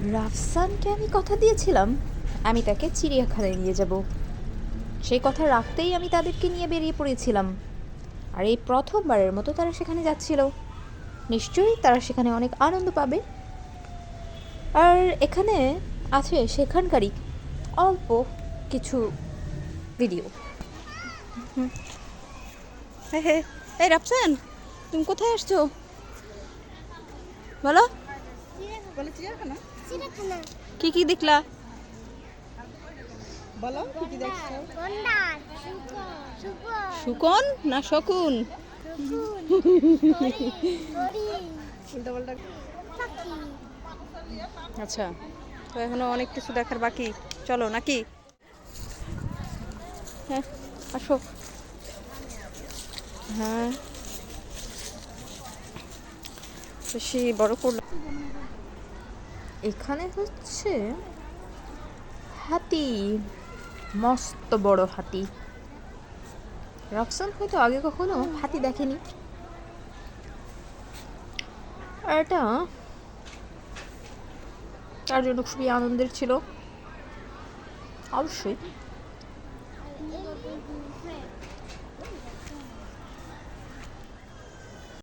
রাফসানকে আমি কথা দিয়েছিলাম। আমি তাকে চিড়িয়াখানায় নিয়ে যাব। সেই কথা রাখতেই আমি তাদেরকে নিয়ে বেরিয়ে পড়েছিলাম। আর এই প্রথমবারের মতো তারা সেখানে যাচ্ছিল। নিশ্চয়ই তারা সেখানে অনেক আনন্দ পাবে। আর এখানে আছে সেখানকারই অল্প কিছু ভিডিও হ্যাঁ হ্যাঁ এই রাফসান, তুমি কোথায় আসছো? বলো। কি কি দেখলা? বলো কি দেখছ? গন্ডার না শকুন? আচ্ছা তো এখনও অনেক কিছু দেখার বাকি। চলো নাকি? হ্যাঁ আসো। হ্যাঁ। বেশি বড় করল। এখানে হচ্ছে হাতি, মস্ত বড় হাতি। রক্সন হয়তো আগে কখনো হাতি দেখেনি। আর এটা তার জন্য খুবই আনন্দের ছিল। অবশ্যই।